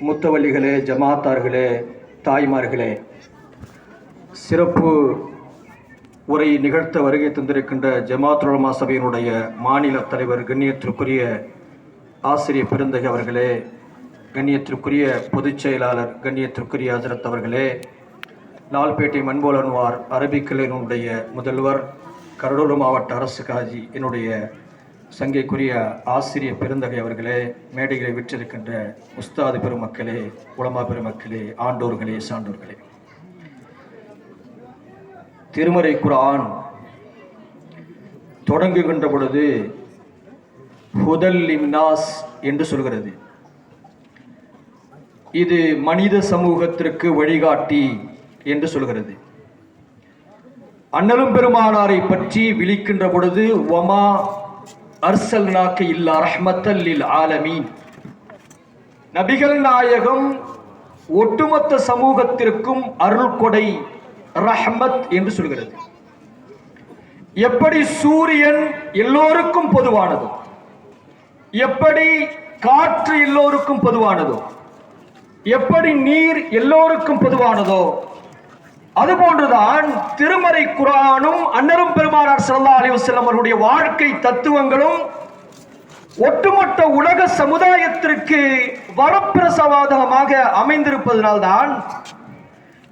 முத்தவள்ளிகளே ஜமாத்தார்களே தாய்மார்களே சிறப்பு உரை நிகழ்த்த வருகை தந்திருக்கின்ற ஜமாத் உலமா சபையினுடைய மாநில தலைவர் கண்ணியத்திற்குரிய ஆசிரியர் பெருந்தகை அவர்களே கண்ணியத்திற்குரிய பொதுச் செயலாளர் கண்ணியத்திற்குரிய ஹசரத் அவர்களே லால்பேட்டை மண்போலன்வார் அரபிக்கலையினுடைய முதல்வர் கடலூர் மாவட்ட அரசு காஜி என்னுடைய சங்கைக்குரிய ஆசிரியர் பெருந்தகை அவர்களே மேடைகளை விற்றிருக்கின்ற உஸ்தாது பெருமக்களே உலமா பெருமக்களே ஆண்டோர்களே சான்றோர்களே. திருமறை குரான் தொடங்குகின்ற பொழுது ஹுதல் லிம்னாஸ் என்று சொல்கிறது. இது மனித சமூகத்திற்கு வழிகாட்டி என்று சொல்கிறது. அண்ணலும் பெருமானாரை பற்றி விழிக்கின்ற பொழுது ஒமா அர்சல்னாக்கு இல்லா ரஹ்மத்தல்லில் ஆலமீன். நபிகள் நாயகம் ஒட்டுமொத்த சமூகத்திற்கும் அருள் கொடை ரஹ்மத் என்று சொல்கிறது. எப்படி சூரியன் எல்லோருக்கும் பொதுவானதோ எப்படி காற்று எல்லோருக்கும் பொதுவானதோ எப்படி நீர் எல்லோருக்கும் பொதுவானதோ அதுபோன்றுதான் திருமறை குரானும் அன்னரும் பெருமானார் சல்லா அலிவசல்லம் அவருடைய வாழ்க்கை தத்துவங்களும் ஒட்டுமொத்த உலக சமுதாயத்திற்கு வரப்பிரசவாதகமாக அமைந்திருப்பதனால்தான்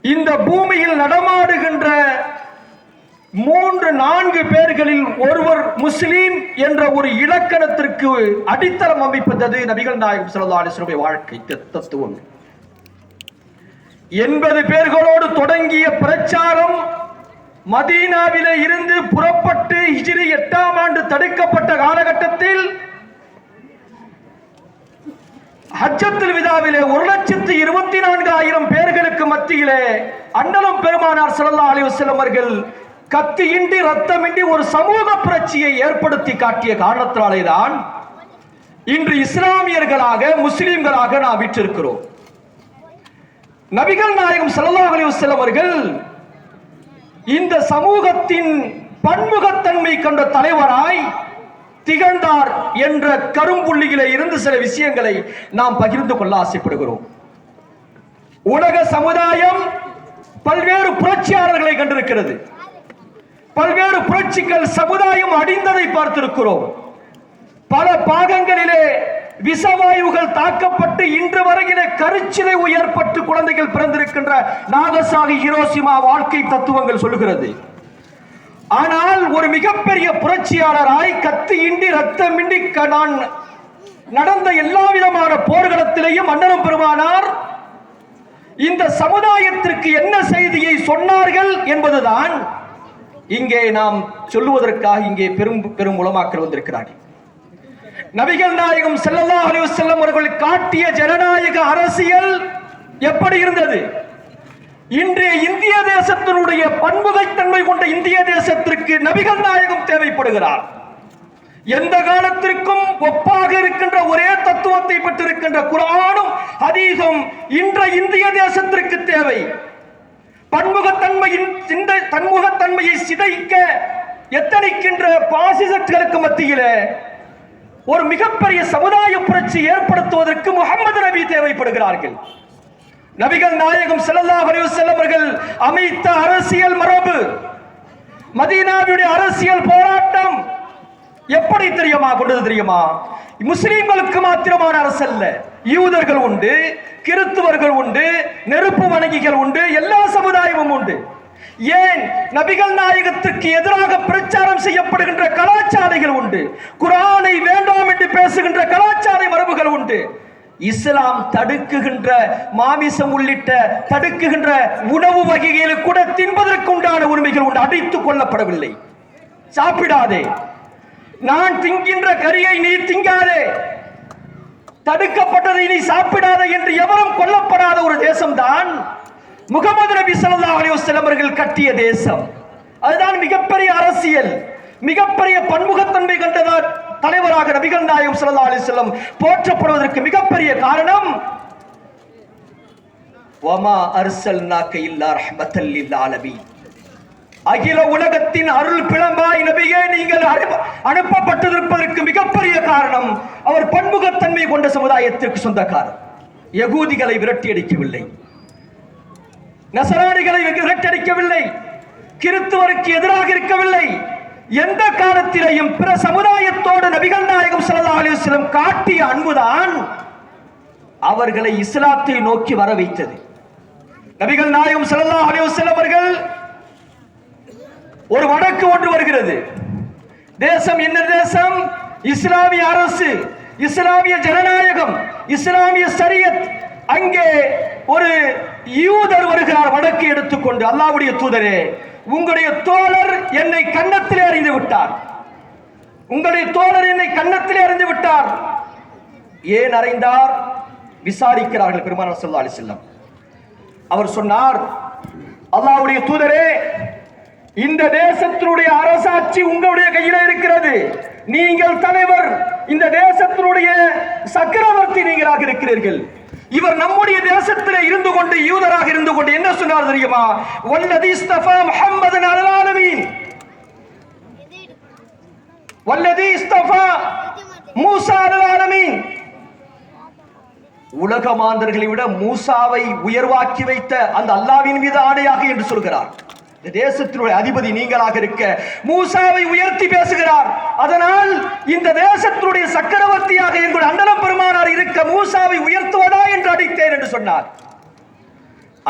இந்த பூமியில் நடமாடுகின்ற மூன்று நான்கு பேர்களில் ஒருவர் முஸ்லீம் என்ற ஒரு இலக்கணத்திற்கு அடித்தளம் அமைப்பது நபிகள் நாயகம் ஸல்லல்லாஹு அலைஹி வாழ்க்கை தத்துவங்கள் எண்பது பேர்களோடு தொடங்கிய பிரச்சாரம் மதீனாவிலே இருந்து புறப்பட்டு ஹிஜிரி எட்டாம் ஆண்டு தடுக்கப்பட்ட காலகட்டத்தில் ஹஜ்ஜத்தில் விதாவிலே ஒரு லட்சத்து இருபத்தி நான்காயிரம் பேர்களுக்கு மத்தியிலே அண்ணலும் பெருமானார் ஸல்லல்லாஹு அலைஹி வஸல்லம் அவர்கள் கத்தியின்றி ரத்தமின்றி ஒரு சமூக புரட்சியை ஏற்படுத்தி காட்டிய காரணத்தினாலே தான் இன்று இஸ்லாமியர்களாக முஸ்லிம்களாக நாம் விற்றிருக்கிறோம். நபிகள் நாயகம் ஸல்லல்லாஹு அலைஹி அவர்கள் இந்த சமூகத்தின் பன்முகத்தன்மை கொண்ட தலைவராய் திகழ்ந்தார் என்ற கரும்புள்ளியிலே இருந்து சில விஷயங்களை நாம் பகிர்ந்து கொள்ள ஆசைப்படுகிறோம். உலக சமுதாயம் பல்வேறு புரட்சியாளர்களை கண்டிருக்கிறது. பல்வேறு புரட்சிகள் சமுதாயம் அடிந்ததை பார்த்திருக்கிறோம். பல பாகங்களிலே விஷவாயுகள் தாக்கப்பட்டு இன்று வரையிலே கருச்சிலை உயர்பட்டு குழந்தைகள் பிறந்திருக்கின்ற நாகசாகி ஹிரோசிமா வாழ்க்கை தத்துவங்கள் சொல்லுகிறது. ஆனால் ஒரு மிகப்பெரிய புரட்சியாளராய் கத்தி இன்றி ரத்தமின்றி க- நான் நடந்த எல்லா விதமான போர்களத்திலேயும் மன்னரும் பெருமானார் இந்த சமுதாயத்திற்கு என்ன செய்தியை சொன்னார்கள் என்பதுதான் இங்கே நாம் சொல்லுவதற்காக இங்கே பெரும் பெரும் உலமாக்கள் வந்திருக்கிறார்கள். நபிகள் நாயகம் செல்லல்லா அலைஹி செல்லம் அவர்கள் காட்டிய ஜனநாயக அரசியல் எப்படி இருந்தது? இன்றைய இந்திய தேசத்தினுடைய பன்முகைத்தன்மை கொண்ட இந்திய தேசத்திற்கு நபிகள் நாயகம் தேவைப்படுகிறார். எந்த காலத்திற்கும் ஒப்பாக இருக்கின்ற ஒரே தத்துவத்தை பெற்றிருக்கின்ற குரானும் ஹதீஸும் இன்றைய இந்திய தேசத்திற்கு தேவை. பன்முகத்தன்மையின் இந்த தன்முகத்தன்மையை சிதைக்க எத்தனைக்கின்ற பாசிசட்களுக்கு மத்தியிலே ஒரு மிகப்பெரிய சமுதாய புரட்சி ஏற்படுத்துவதற்கு முகமது நபி தேவைப்படுகிறார்கள். நபிகள் நாயகம் ஸல்லல்லாஹு அலைஹி அமைத்த அரசியல் மரபு மதீனாவுடைய அரசியல் போராட்டம் எப்படி தெரியுமா கொண்டது தெரியுமா? முஸ்லீம்களுக்கு மாத்திரமான அரசு அல்ல யூதர்கள் உண்டு கிறித்துவர்கள் உண்டு நெருப்பு வணங்கிகள் உண்டு எல்லா சமுதாயமும் உண்டு. ஏன் நபிகள் நாயகத்திற்கு எதிராக பிரச்சாரம் செய்யப்படுகின்ற கலாச்சாரங்கள் உண்டு? குரானை வேண்டாம் என்று பேசுகின்ற கலாச்சார மரபுகள் உண்டு. இஸ்லாம் தடுக்குகின்ற மாமிசம் உள்ளிட்ட தடுக்குகின்ற உணவு வகைகளுக்கு கூட தின்பதற்கு உண்டான உரிமைகள் உண்டு. அடித்துக் கொள்ளப்படவில்லை சாப்பிடாதே. நான் திங்கின்ற கரியை நீ திங்காதே. தடுக்கப்பட்டதை நீ சாப்பிடாதே என்று எவரும் கொல்லப்படாத ஒரு தேசம்தான் முகமது நபி சல்லா அலைஹி அவர்கள் கட்டிய தேசம். அதுதான் மிகப்பெரிய அரசியல். மிகப்பெரிய பன்முகத்தன்மை கண்டதார் தலைவராக நபிகள் நாயகம் சல்லா அலைஹி வஸல்லம் போற்றப்படுவதற்கு மிகப்பெரிய காரணம் வமா அர்சல்நாக்க இல்லா ரஹ்மத்தல் லில் அகில உலகத்தின் அருள் பிளம்பாய் நபியே நீங்கள் அனுப்பப்பட்டிருப்பதற்கு மிகப்பெரிய காரணம் அவர் பன்முகத்தன்மை கொண்ட சமுதாயத்திற்கு சொந்தக்காரர். யகூதிகளை விரட்டி அடிக்கவில்லை நசராணிகளை விரட்டடிக்கவில்லை. கிறித்துவருக்கு எதிராக இருக்கவில்லை. எந்த காலத்திலேயும் பிற சமுதாயத்தோடு நபிகள் நாயகம் சல்லா அலிஸ்லம் காட்டிய அன்புதான் அவர்களை இஸ்லாத்தை நோக்கி வர வைத்தது. நபிகள் நாயகம் சல்லா அலைஹி அவர்கள் ஒரு வழக்கு ஒன்று வருகிறது. தேசம் என்ன தேசம்? இஸ்லாமிய அரசு இஸ்லாமிய ஜனநாயகம் இஸ்லாமிய சரியத் அங்கே ஒரு யூதர் வருகிறார் வடக்கு எடுத்துக்கொண்டு. அல்லாவுடைய தூதரே உங்களுடைய தோழர் என்னை கன்னத்திலே அறிந்து விட்டார். உங்களுடைய தோழர் என்னை கன்னத்திலே அறிந்து விட்டார். ஏன் அறிந்தார்? விசாரிக்கிறார்கள் பெருமானார் ஸல்லல்லாஹு அலி செல்லம் அவர் சொன்னார் அல்லாவுடைய தூதரே இந்த தேசத்தினுடைய அரசாட்சி உங்களுடைய கையில இருக்கிறது. நீங்கள் தலைவர் இந்த தேசத்தினுடைய சக்கரவர்த்தி நீங்களாக இருக்கிறீர்கள். இவர் நம்முடைய தேசத்தில் இருந்து கொண்டு யூதராக இருந்து கொண்டு என்ன சொன்னார் தெரியுமா? வல்லதி இஸ்தஃபா முஹம்மது அலல் வல்லதி இஸ்தஃபா மூசா அலல் உலக மாந்தர்களை விட மூசாவை உயர்வாக்கி வைத்த அந்த அல்லாவின் மீது ஆணையாக என்று சொல்கிறார். இந்த தேசத்தினுடைய அதிபதி நீங்களாக இருக்க மூசாவை உயர்த்தி பேசுகிறார். அதனால் இந்த தேசத்தினுடைய சக்கரவர்த்தியாக எங்கள் அண்டலம் பெருமானார் இருக்க மூசாவை உயர்த்துவதா என்று அடித்தேன் என்று சொன்னார்.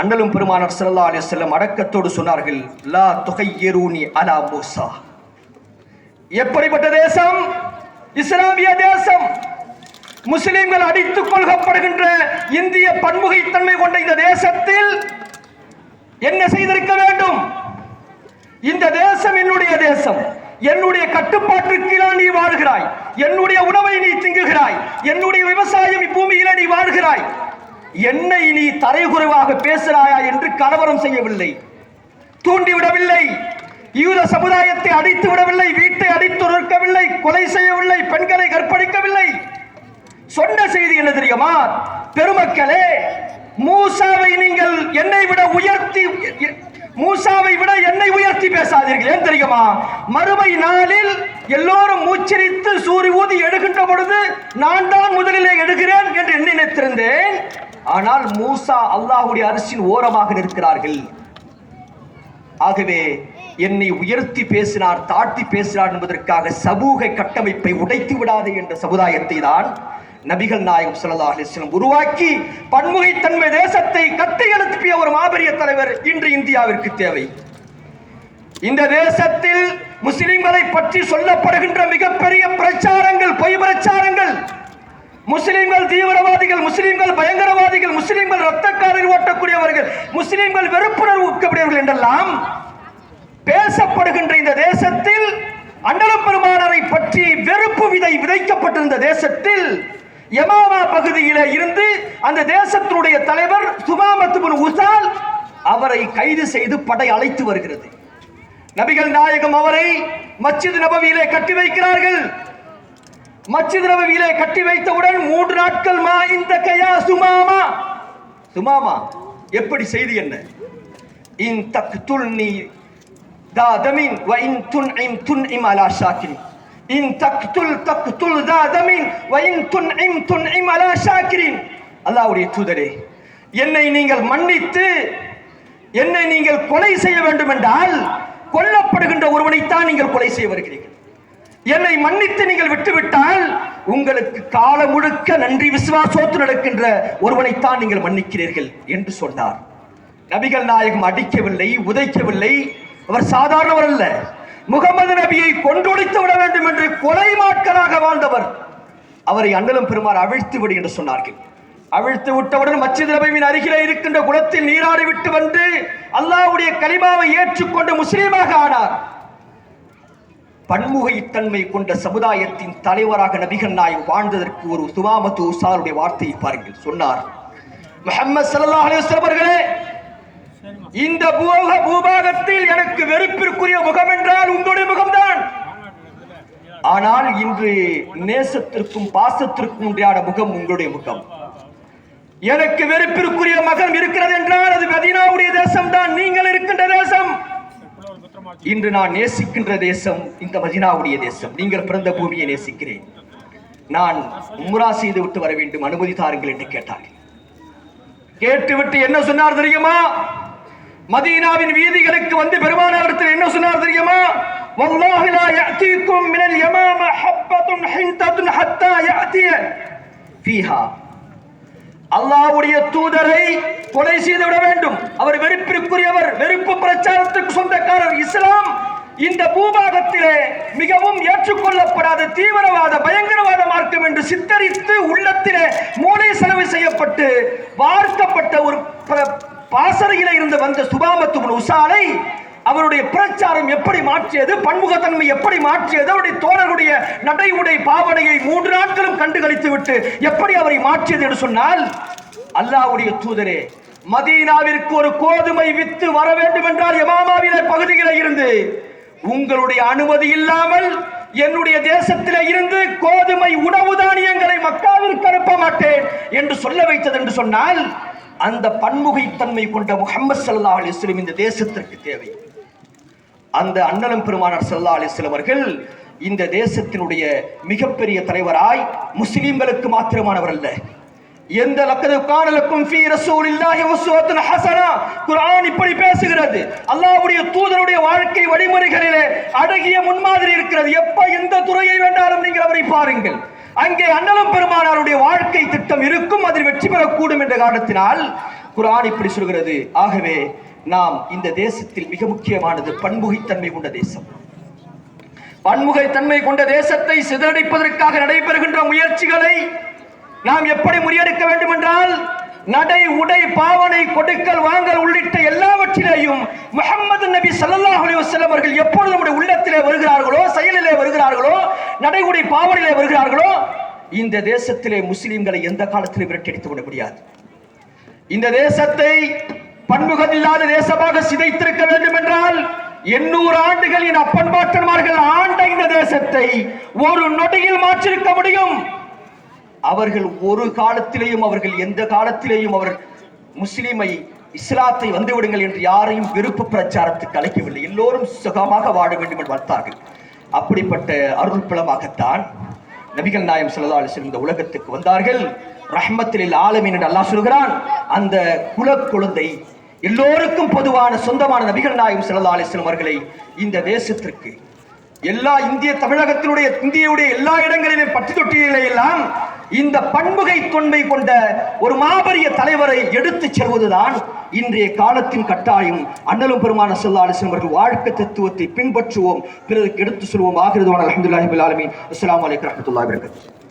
அண்டலும் பெருமானார் ஸல்லல்லாஹு அலைஹி செல்லம் அடக்கத்தோடு சொன்னார்கள் லா துகையரூனி அலா மூசா. எப்படிப்பட்ட தேசம்? இஸ்லாமிய தேசம். முஸ்லிம்கள் அடித்துக் கொள்கப்படுகின்ற இந்திய பன்முகைத்தன்மை கொண்ட இந்த தேசத்தில் என்ன செய்திருக்க வேண்டும்? இந்த தேசம் என்னுடைய தேசம். என்னுடைய கட்டுப்பாட்டிற்கு நீ வாழ்கிறாய். என்னுடைய உணவை நீ திங்குகிறாய். என்னுடைய விவசாயம் பூமியில நீ வாழ்கிறாய். என்னை நீ தரைகுறைவாக பேசுகிறாயா என்று கலவரம் செய்யவில்லை. தூண்டிவிடவில்லை. யூத சமுதாயத்தை அடித்து விடவில்லை. வீட்டை அடித்து நிற்கவில்லை கொலை செய்யவில்லை. பெண்களை கற்பழிக்கவில்லை. சொன்ன செய்தி என்ன தெரியுமா? பெருமக்களே மூசாவை நீங்கள் என்னை விட உயர்த்தி மூசாவை விட என்னை பற்றி பேசாதீர்கள். ஏன் தெரியுமா? மறுமை நாளில் எல்லோரும் மூச்சரித்து சூரி ஊதி எடுக்கின்ற பொழுது நான் தான் முதலிலே எடுக்கிறேன் என்று எண்ணி நினைத்திருந்தேன். ஆனால் மூசா அல்லாஹ்வுடைய அரசின் ஓரமாக நிற்கிறார்கள். ஆகவே என்னை உயர்த்தி பேசினார் தாழ்த்தி பேசினார் என்பதற்காக சமூக கட்டமைப்பை உடைத்து விடாது என்ற சமுதாயத்தை தான் நபிகள் நாயகம் ஸல்லல்லாஹு அலைஹி உருவாக்கி பன்முகைத்தன்மை தேசத்தை கட்டி எழுப்பிய ஒரு மாபெரிய தலைவர் இன்று இந்தியாவிற்கு தேவை. இந்த தேசத்தில் முஸ்லிம்களை பற்றி சொல்லப்படுகின்ற மிகப்பெரிய பிரச்சாரங்கள் பொய் பிரச்சாரங்கள். முஸ்லிம்கள் தீவிரவாதிகள் முஸ்லிம்கள் பயங்கரவாதிகள் முஸ்லிம்கள் ரத்தக்காரர்கள் ஓட்டக்கூடியவர்கள் முஸ்லிம்கள் வெறுப்புணர்வு ஊக்கக்கூடியவர்கள் என்றெல்லாம் பேசப்படுகின்ற இந்த தேசத்தில் அண்டலம் பெருமானரை பற்றி வெறுப்பு விதை விதைக்கப்பட்டிருந்த தேசத்தில் யமாமா பகுதியில இருந்து அந்த தேசத்தினுடைய தலைவர் சுமாமத்து உசால் அவரை கைது செய்து படை அழைத்து வருகிறது. நபிகள் நாயகம் அவரை மச்சித் நபவியிலே கட்டி வைக்கிறார்கள். மச்சித் நபவியிலே கட்டி வைத்தவுடன் மூன்று நாட்கள் மா இந்த கயா சுமாமா. சுமாமா எப்படி செய்தி என்ன? இன் தக் தக்துல் நீ தாதமின் வ இன் துன் இம் துன் இம் அலா ஷாக்கிரி இன் தக் துல் தக்துல் தக்துல் தாதமின் வ இன் துன் இம் துன் இம் அலா ஷாக்கிரின். அல்லாவுடைய தூதரே என்னை நீங்கள் மன்னித்து என்னை நீங்கள் கொலை செய்ய வேண்டும் என்றால் கொல்லப்படுகின்ற ஒருவனைத்தான் நீங்கள் கொலை செய்ய வருகிறீர்கள். என்னை மன்னித்து நீங்கள் விட்டுவிட்டால் உங்களுக்கு காலம் முழுக்க நன்றி விசுவாசோத்து நடக்கின்ற ஒருவனைத்தான் நீங்கள் மன்னிக்கிறீர்கள் என்று சொன்னார். நபிகள் நாயகம் அடிக்கவில்லை உதைக்கவில்லை. அவர் சாதாரணவர் அல்ல. முகமது நபியை கொன்றொழித்து விட வேண்டும் என்று கொலை மாட்களாக வாழ்ந்தவர். அவரை அண்ணலும் பெருமாறு அவிழ்த்து விடு என்று சொன்னார்கள். அவிழ்த்து விட்டவுடன் மச்சித் நபியின் அருகிலே இருக்கின்ற குளத்தில் நீராடி விட்டு வந்து அல்லாவுடைய கலிமாவை ஏற்றுக்கொண்டு முஸ்லீமாக ஆனார். பன்முகைத்தன்மை கொண்ட சமுதாயத்தின் தலைவராக நபிகள் நாயகம் வாழ்ந்ததற்கு ஒரு சுமாமத்து உசாருடைய வார்த்தையை பாருங்கள். சொன்னார் முகமது சல்லா அலைஹி அவர்களே இந்த பூக பூபாகத்தில் எனக்கு வெறுப்பிற்குரிய முகம் என்றால் உங்களுடைய முகம்தான். ஆனால் இன்று நேசத்திற்கும் பாசத்திற்கும் உண்டான முகம் உங்களுடைய முகம். எனக்கு வெறுப்பிற்குரிய மகன் இருக்கிறது என்றால் அது மதீனாவுடைய தேசம்தான் நீங்கள் இருக்கின்ற தேசம் இன்று நான் நேசிக்கின்ற தேசம் இந்த மதினாவுடைய தேசம் நீங்கள் பிறந்த பூமியை நேசிக்கிறேன் நான் உம்ரா செய்து விட்டு வர வேண்டும் அனுமதி தாருங்கள் என்று கேட்டார்கள் கேட்டுவிட்டு என்ன சொன்னார் தெரியுமா மதீனாவின் வீதிகளுக்கு வந்து பெருமானாரிடத்தில் என்ன சொன்னார் தெரியுமா والله لا يأتيكم من اليمامة حبة حنطة حتى يأتي فيها அல்லாவுடைய தூதரை கொலை செய்து விட வேண்டும். அவர் வெறுப்பிற்குரியவர் வெறுப்பு பிரச்சாரத்துக்கு சொந்தக்காரர் இஸ்லாம். இந்த பூபாகத்திலே மிகவும் ஏற்றுக்கொள்ளப்படாத தீவிரவாத பயங்கரவாத மார்க்கம் என்று சித்தரித்து உள்ளத்திலே மூளை செலவு செய்யப்பட்டு வார்க்கப்பட்ட ஒரு பாசறையில இருந்து வந்த சுபாமத்து உசாலை அவருடைய பிரச்சாரம் எப்படி மாற்றியது பன்முகத்தன்மை எப்படி மாற்றியது அவருடைய தோழருடைய நடை உடை பாவனையை மூன்று நாட்களும் கண்டுகளித்து விட்டு எப்படி அவரை மாற்றியது என்று சொன்னால் அல்லாஹ்வுடைய தூதரே மதீனாவிற்கு ஒரு கோதுமை வித்து வர வேண்டும் என்றால் எமாமாவில பகுதிகளில் இருந்து உங்களுடைய அனுமதி இல்லாமல் என்னுடைய தேசத்தில இருந்து கோதுமை உணவு தானியங்களை மக்காவிற்கு அனுப்ப மாட்டேன் என்று சொல்ல வைத்தது என்று சொன்னால் அந்த பன்முகைத்தன்மை கொண்ட முகமது சல்லா அலைஹி இந்த தேசத்திற்கு தேவை. அந்த அண்ணலம் பெருமானார் செல்லா அலைஹி அவர்கள் இந்த தேசத்தினுடைய மிகப்பெரிய தலைவராய் முஸ்லிம்களுக்கு மாத்திரமானவர் அல்ல. எந்த லக்கது காணலுக்கும் ஃபீ ரசூலில்லாஹி உஸ்வத்துன் ஹசனா. குர்ஆன் இப்படி பேசுகிறது. அல்லாஹ்வுடைய தூதருடைய வாழ்க்கை வழிமுறைகளிலே அடகிய முன்மாதிரி இருக்கிறது. எப்ப எந்த துறையை வேண்டாலும் நீங்கள் அவரை பாருங்கள். அங்கே அண்ணலம் பெருமானாருடைய வாழ்க்கை திட்டம் இருக்கும். அதில் வெற்றி பெறக்கூடும் என்ற காரணத்தினால் குர்ஆன் இப்படி சொல்கிறது. ஆகவே நாம் இந்த தேசத்தில் மிக முக்கியமானது பன்முகைத்தன்மை கொண்ட தேசம். பன்முகைத்தன்மை கொண்ட தேசத்தை சிதறடிப்பதற்காக நடைபெறுகின்ற முயற்சிகளை நாம் எப்படி முறியடிக்க வேண்டும் என்றால் நடை உடை பாவனை கொடுக்கல் வாங்கல் உள்ளிட்ட எல்லாவற்றிலேயும் முகமது நபி ஸல்லல்லாஹு அலைஹி வஸல்லம் அவர்கள் எப்பொழுது நம்முடைய உள்ளத்திலே வருகிறார்களோ செயலிலே வருகிறார்களோ நடை உடை பாவனையிலே வருகிறார்களோ இந்த தேசத்திலே முஸ்லிம்களை எந்த காலத்திலும் விரட்டடித்து கொள்ள முடியாது. இந்த தேசத்தை பன்முகம் இல்லாத தேசமாக சிதைத்திருக்க வேண்டும் என்றால் எண்ணூறு ஆண்டுகளின் அப்பன் பாட்டன்மார்கள் ஆண்ட இந்த தேசத்தை ஒரு நொடியில் மாற்றிருக்க முடியும். அவர்கள் ஒரு காலத்திலேயும் அவர்கள் எந்த காலத்திலேயும் அவர் முஸ்லிமை இஸ்லாத்தை வந்துவிடுங்கள் என்று யாரையும் விருப்ப பிரச்சாரத்துக்கு அழைக்கவில்லை. எல்லோரும் சுகமாக வாழ வேண்டும் என்று வளர்த்தார்கள் அப்படிப்பட்ட அருள் பிளமாகத்தான் நபிகள் நாயம் ஸல்லல்லாஹு அலைஹி இந்த உலகத்துக்கு வந்தார்கள். ரஹ்மத்தில் ஆலமீன் என்று அல்லாஹ் சொல்கிறான் அந்த குல குழந்தை எல்லோருக்கும் பொதுவான சொந்தமான நபிகள் நாயம் ஸல்லல்லாஹு அலிஸ்லம் அவர்களை இந்த தேசத்திற்கு எல்லா இந்திய தமிழகத்தினுடைய இந்தியுடைய எல்லா இடங்களிலும் பற்றி தொட்டியிலே எல்லாம் இந்த பன்முகை தொன்மை கொண்ட ஒரு மாபெரிய தலைவரை எடுத்துச் செல்வதுதான் இன்றைய காலத்தின் கட்டாயம். அண்ணலும் பெருமான செல்லாலிசன் அவர்கள் வாழ்க்கை தத்துவத்தை பின்பற்றுவோம் பிறருக்கு எடுத்து சொல்வோம். ஆகிறது அலமதுல்லாஹி ஆலமின். அஸ்லாம் அலைக்கும் வரஹ்மத்துல்லாஹி வரகத்து